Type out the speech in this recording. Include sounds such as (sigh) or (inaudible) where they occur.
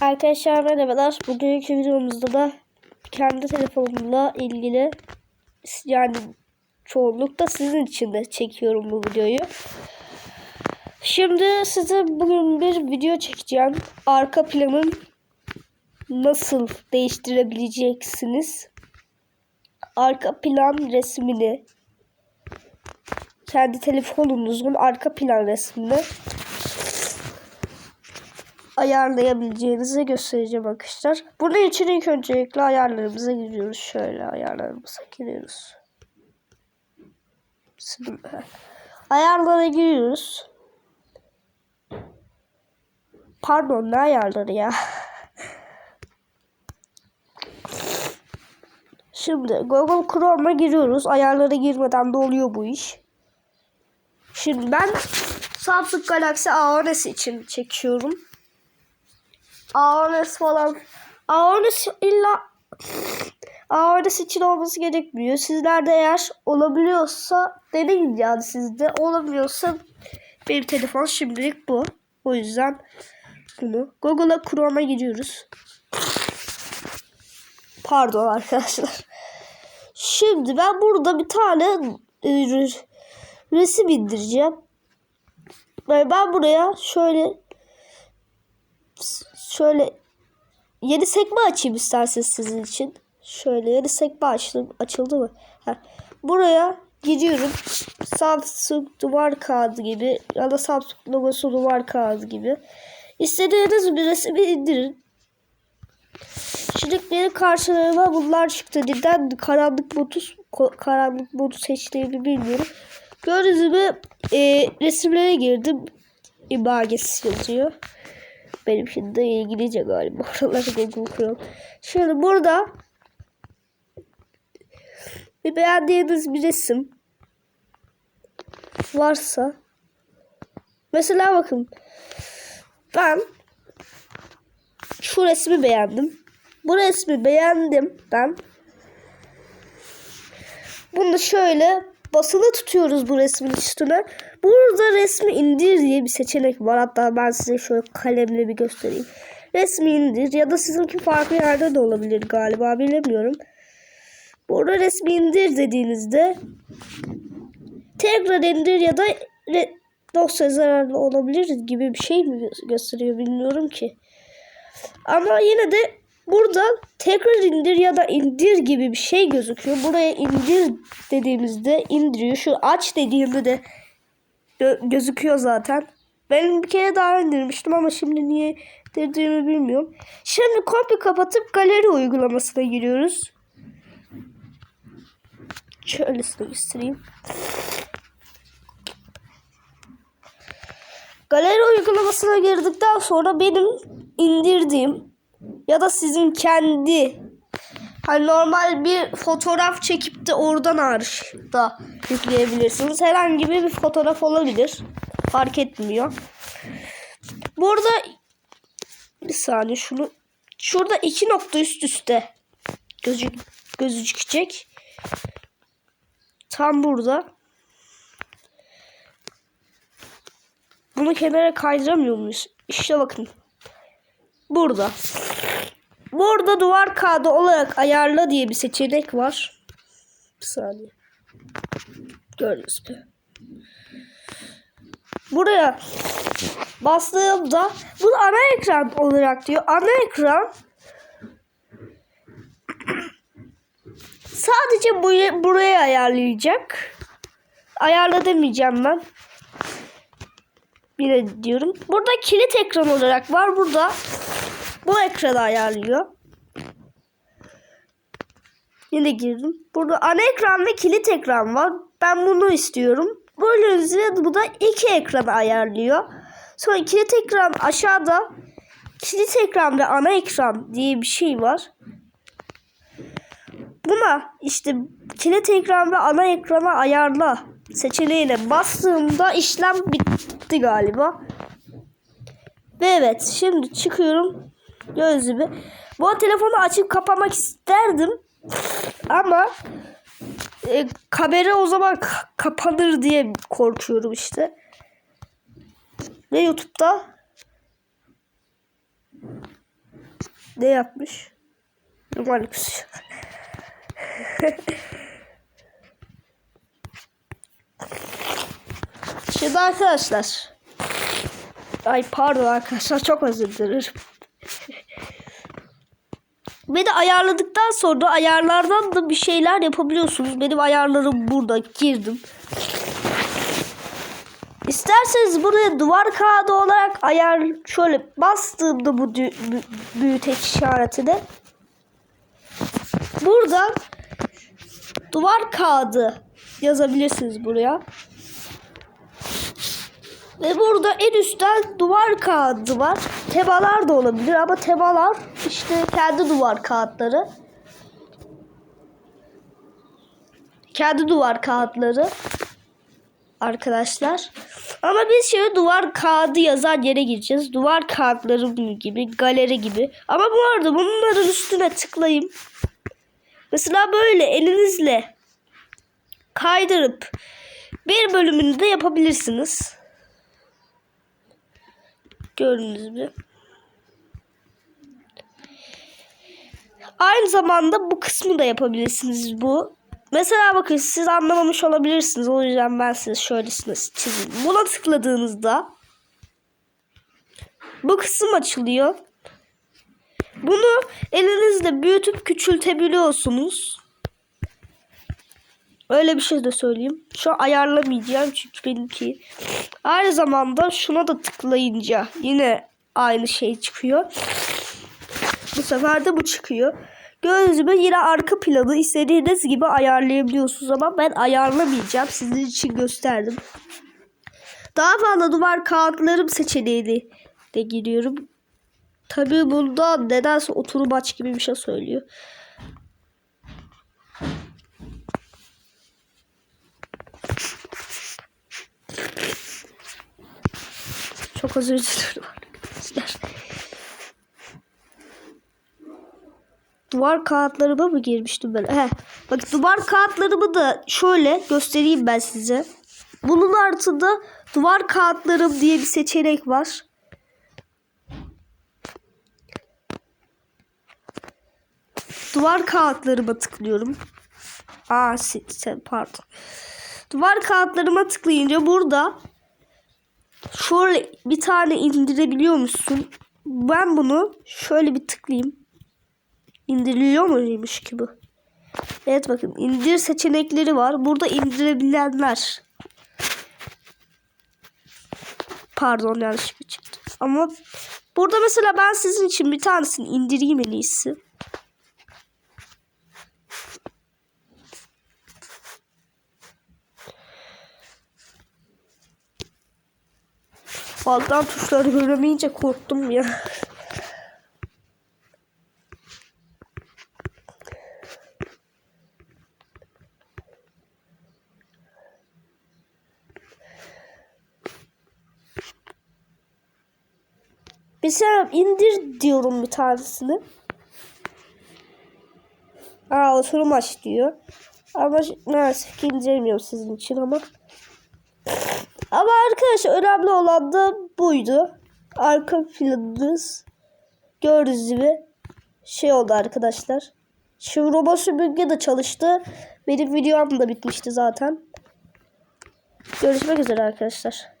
Arkadaşlar merhabalar. Bugünkü videomuzda da kendi telefonumla ilgili yani çoğunlukla sizin için de çekiyorum bu videoyu. Şimdi size bugün bir video çekeceğim. Arka planın nasıl değiştirebileceksiniz? Arka plan resmini kendi telefonunuzun arka plan resmini ayarlayabileceğinizi göstereceğim arkadaşlar. Bunun için ilk öncelikle ayarlarımıza giriyoruz. Şöyle ayarlarımıza giriyoruz. Ayarlara giriyoruz. Pardon ne ayarları ya? (laughs) Şimdi Google Chrome'a giriyoruz. Ayarlara girmeden de oluyor bu iş. Şimdi ben Samsung Galaxy A10s için çekiyorum. AOS falan. AOS illa AOS için olması gerekmiyor. Sizlerde eğer olabiliyorsa deneyin yani sizde. Olamıyorsa benim telefon şimdilik bu. O yüzden bunu Google'a Chrome'a giriyoruz. Pardon arkadaşlar. Şimdi ben burada bir tane e, resim indireceğim. Ben buraya şöyle şöyle yeni sekme açayım isterseniz sizin için. Şöyle yeni sekme açtım. Açıldı mı? Ha. Buraya gidiyorum. Samsung duvar kağıdı gibi ya da Samsung logosu duvar kağıdı gibi. İstediğiniz bir resmi indirin. Şimdi benim karşılarıma bunlar çıktı. Neden karanlık botu karanlık botu seçtiğimi bilmiyorum. Gördüğünüz gibi e, resimlere girdim. İmagesi yazıyor. Benim şimdi İngilizce galiba. (laughs) Oraları Google Chrome. Şimdi burada bir beğendiğiniz bir resim varsa mesela bakın ben şu resmi beğendim. Bu resmi beğendim ben. Bunu şöyle basılı tutuyoruz bu resmin üstüne. Burada resmi indir diye bir seçenek var. Hatta ben size şöyle kalemle bir göstereyim. Resmi indir ya da sizinki farklı yerde de olabilir galiba bilemiyorum. Burada resmi indir dediğinizde tekrar indir ya da dosya zararlı olabilir gibi bir şey mi gösteriyor bilmiyorum ki. Ama yine de burada tekrar indir ya da indir gibi bir şey gözüküyor. Buraya indir dediğimizde indiriyor. Şu aç dediğimde de gö gözüküyor zaten. Ben bir kere daha indirmiştim ama şimdi niye indirdiğimi bilmiyorum. Şimdi komple kapatıp galeri uygulamasına giriyoruz. Şöyle size göstereyim. Galeri uygulamasına girdikten sonra benim indirdiğim ya da sizin kendi hani normal bir fotoğraf çekip de oradan da yükleyebilirsiniz. Herhangi bir fotoğraf olabilir. Fark etmiyor. Burada bir saniye şunu şurada iki nokta üst üste gözük gözükecek. Tam burada. Bunu kenara kaydıramıyor muyuz? İşte bakın. Burada. Burada duvar kağıdı olarak ayarla diye bir seçenek var. Bir saniye. Gördünüz mü? Buraya bastığımda bu ana ekran olarak diyor. Ana ekran sadece buraya, buraya ayarlayacak. Ayarla demeyeceğim ben. Bir diyorum. Burada kilit ekran olarak var. Burada bu ekranı ayarlıyor. Yine girdim. Burada ana ekran ve kilit ekran var. Ben bunu istiyorum. Böyle üzerinde bu da iki ekranı ayarlıyor. Sonra kilit ekran aşağıda kilit ekran ve ana ekran diye bir şey var. Buna işte kilit ekran ve ana ekrana ayarla seçeneğine bastığımda işlem bitti galiba. Ve evet şimdi çıkıyorum. Göz gibi. Bu telefonu açıp kapamak isterdim. Ama e, kamera o zaman kapanır diye korkuyorum işte. Ve YouTube'da Ne yapmış? Numaralı kusuyor. (laughs) Şimdi arkadaşlar. Ay pardon arkadaşlar çok özür dilerim. Ve de ayarladıktan sonra ayarlardan da bir şeyler yapabiliyorsunuz. Benim ayarlarım burada girdim. İsterseniz buraya duvar kağıdı olarak ayar şöyle bastığımda bu büyüteç işaretini buradan duvar kağıdı yazabilirsiniz buraya. Ve burada en üstten duvar kağıdı var. Temalar da olabilir ama temalar işte kendi duvar kağıtları. Kendi duvar kağıtları arkadaşlar. Ama biz şimdi duvar kağıdı yazan yere gireceğiz. Duvar kağıtları gibi, galeri gibi. Ama bu arada bunların üstüne tıklayayım. Mesela böyle elinizle kaydırıp bir bölümünü de yapabilirsiniz. Gördünüz mü? Aynı zamanda bu kısmı da yapabilirsiniz bu. Mesela bakın siz anlamamış olabilirsiniz. O yüzden ben size şöylesine çizeyim. Buna tıkladığınızda bu kısım açılıyor. Bunu elinizle büyütüp küçültebiliyorsunuz. Öyle bir şey de söyleyeyim. Şu ayarlamayacağım çünkü benimki. Aynı zamanda şuna da tıklayınca yine aynı şey çıkıyor. Bu sefer de bu çıkıyor. Gibi yine arka planı istediğiniz gibi ayarlayabiliyorsunuz ama ben ayarlamayacağım. Sizin için gösterdim. Daha fazla duvar kağıtlarım seçeneğini de giriyorum. Tabii bunda nedense oturum aç gibi bir şey söylüyor. Çok özür dilerim arkadaşlar. Duvar kağıtlarıma mı girmiştim ben? He. Bak duvar kağıtlarımı da şöyle göstereyim ben size. Bunun altında duvar kağıtlarım diye bir seçenek var. Duvar kağıtlarıma tıklıyorum. Aa pardon. Duvar kağıtlarıma tıklayınca burada şöyle bir tane indirebiliyor musun? Ben bunu şöyle bir tıklayayım. İndiriliyor muymuş ki bu? Evet bakın indir seçenekleri var. Burada indirebilenler. Pardon yanlış bir çıktı. Ama burada mesela ben sizin için bir tanesini indireyim en iyisi. Alttan tuşları göremeyince korktum ya. Mesela indir diyorum bir tanesini. Aa oturum aç diyor. Ama maalesef ki indiremiyorum sizin için ama. Ama arkadaşlar önemli olan da buydu. Arka planınız gördüğünüz gibi şey oldu arkadaşlar. Şimdi robot süpürge de çalıştı. Benim videom da bitmişti zaten. Görüşmek üzere arkadaşlar.